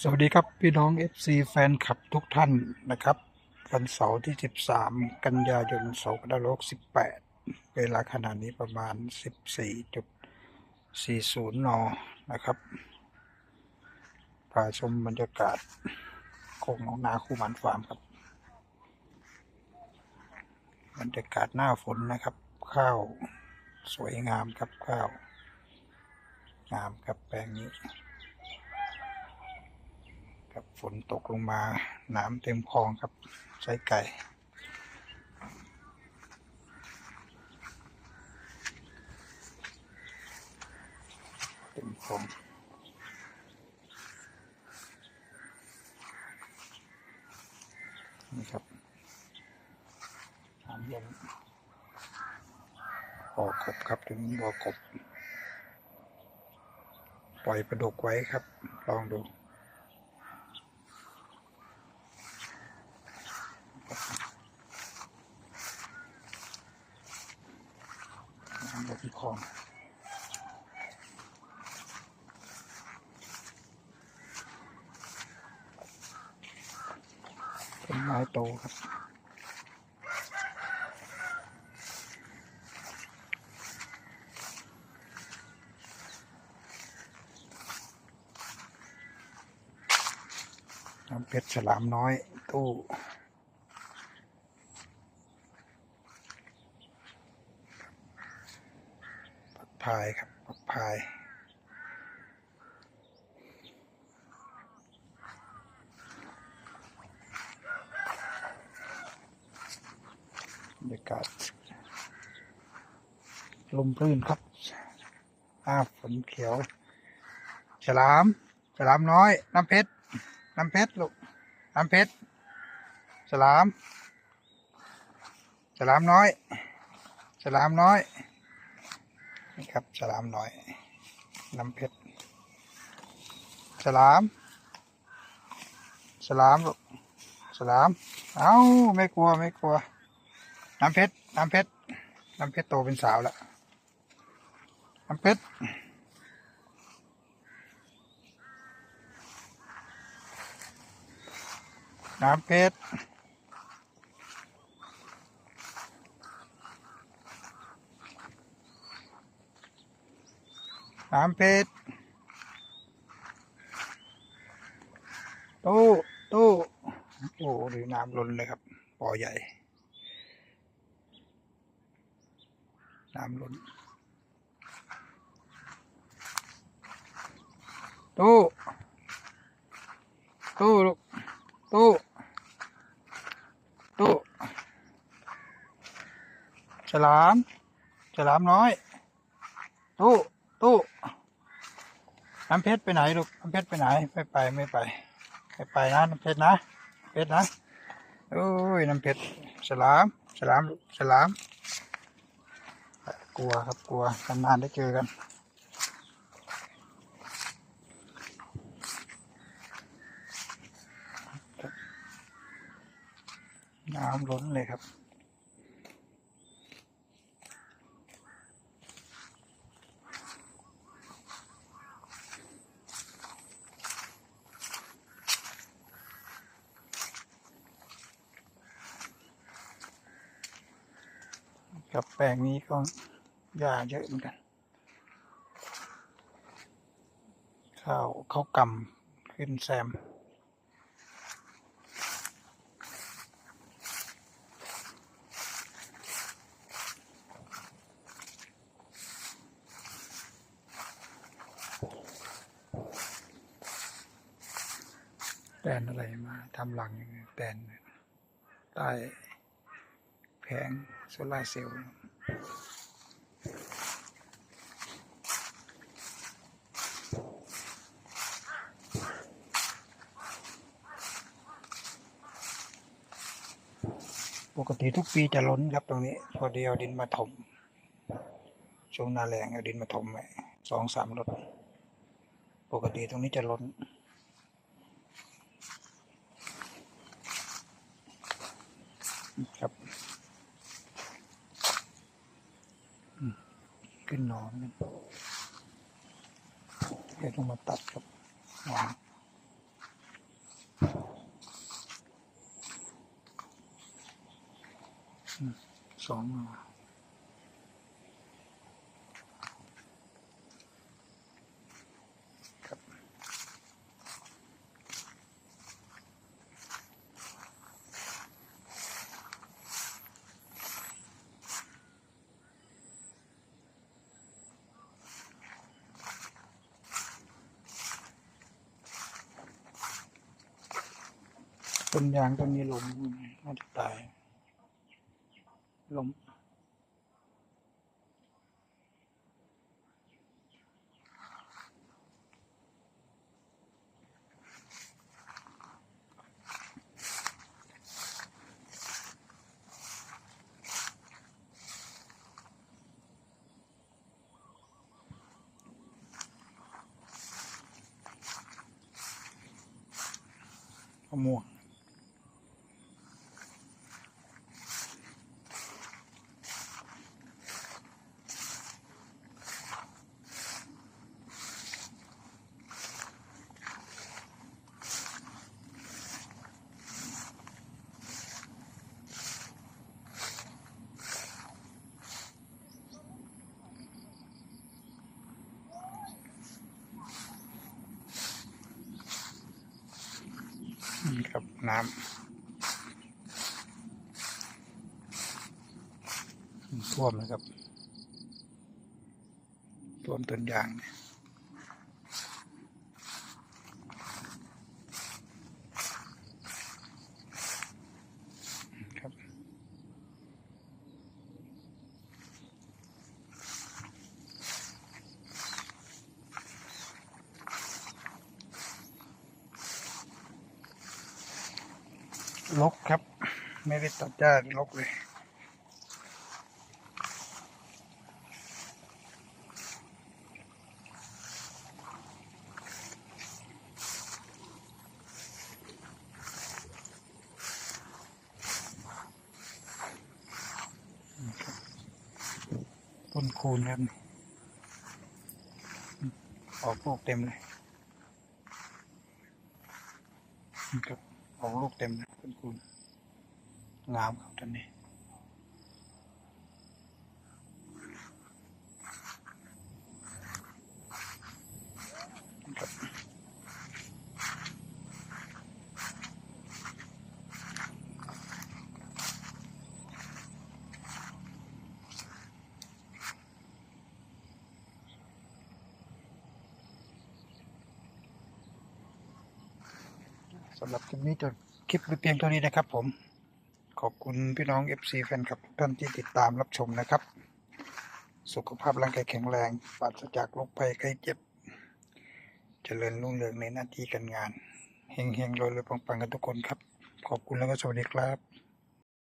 สวัสดีครับพี่น้อง FC แฟนคลับทุกท่านนะครับวันเสาร์ที่ 13 กันยายน2568เวลาขณะนี้ประมาณ 14.40 น นะครับพาชมบรรยากาศโคงหนองนาคู่หมันฟาร์มครับ บรรยากาศหน้าฝนนะครับ ข้าวสวยงามครับข้าว งามครับแปลงนี้ ฝนตกลงมาน้ำเต็มคลองครับใส่ไก่เต็มคลองนี่ครับน้ำเย็นบ่อกบครับถึงบ่อกบ ปล่อยปลาดุกไว้ครับ ลองดู น้ำลที่คลอง ต้นไม้โตครับน้ำเพชรฉลามน้อยตู้ปัก พายครับปักพาย บรรยากาศลมรื่นครับอ้าฝนเขียว ฉลาม ฉลามน้อย น้ำเพชร น้ำเพชรลูก น้ำเพชร ฉลาม ฉลามน้อย ฉลามน้อย นี่ครับฉลามน้อยน้ำเพชรฉลาม ฉลามลูกฉลาม เอ้าไม่กลัวไม่กลัว น้ำเพชรน้ำเพชรน้ำเพชรโตเป็นสาวแล้วน้ำเพชรน้ำเพชร น้ำเพชรตู้ตู้โอ้หรือน้ำล้นเลยครับบ่อใหญ่ น้ำล้นตู้ตู้ลูกตู้ตู้ฉลาม ฉลามน้อยตู้ ตู้น้ำเพชรไปไหนลูกน้ำเพชรไปไหน ไม่ไปไม่ไปไม่ไปนะน้ำเพชรนะเพชรนะโอ้ยน้ำเพชรฉลามฉลามลูกฉลาม กลัวครับกลัวนานๆได้เจอกันน้ำล้นเลยครับ กับแปลงนี้ก็หญ้าเยอะเหมือนกัน ข้าวข้าวกำขึ้นแซม แตนอะไรมาทำหลังย่างนี้แตนใต้ แผงโซลาเซลล์ปกติทุกปีจะล้นครับตรงนี้ พอดีเอาดินมาถม ช่วงนาแรงเอาดินมาถมไว้สองสามรถ ปกติตรงนี้จะล้นครับ ขึ้นนอนกันเดี๋ต้องมาตัดกับหนอนสองหน ต้นยางต้นนี้ล้มน่าจะตายล้มมะม่วง นี่ครับน้ำท่วมนะครับท่วมต้นยางเนี่ย ลกครับ ไม่ได้ตัดหญ้าลกเลยต้นคูณครับออกลูกเต็มเลยครับออกลูกเต็มเลย คูณงามครับต้นนี้ครับสำหรับคลิปนี้จบค ลิปไปเพียงเท่านี้นะครับผม ขอบคุณพี่น้อง FC แฟนคลับทุกท่านที่ติดตามรับชมนะครับ สุขภาพร่างกายแข็งแรงปราศจากโรคภัยไข้เจ็บ เจริญรุ่งเรืองในหน้าที่การงาน เฮงเฮงรวยๆปังๆกันทุกคนครับ ขอบคุณแล้วก็สวัสดีครับ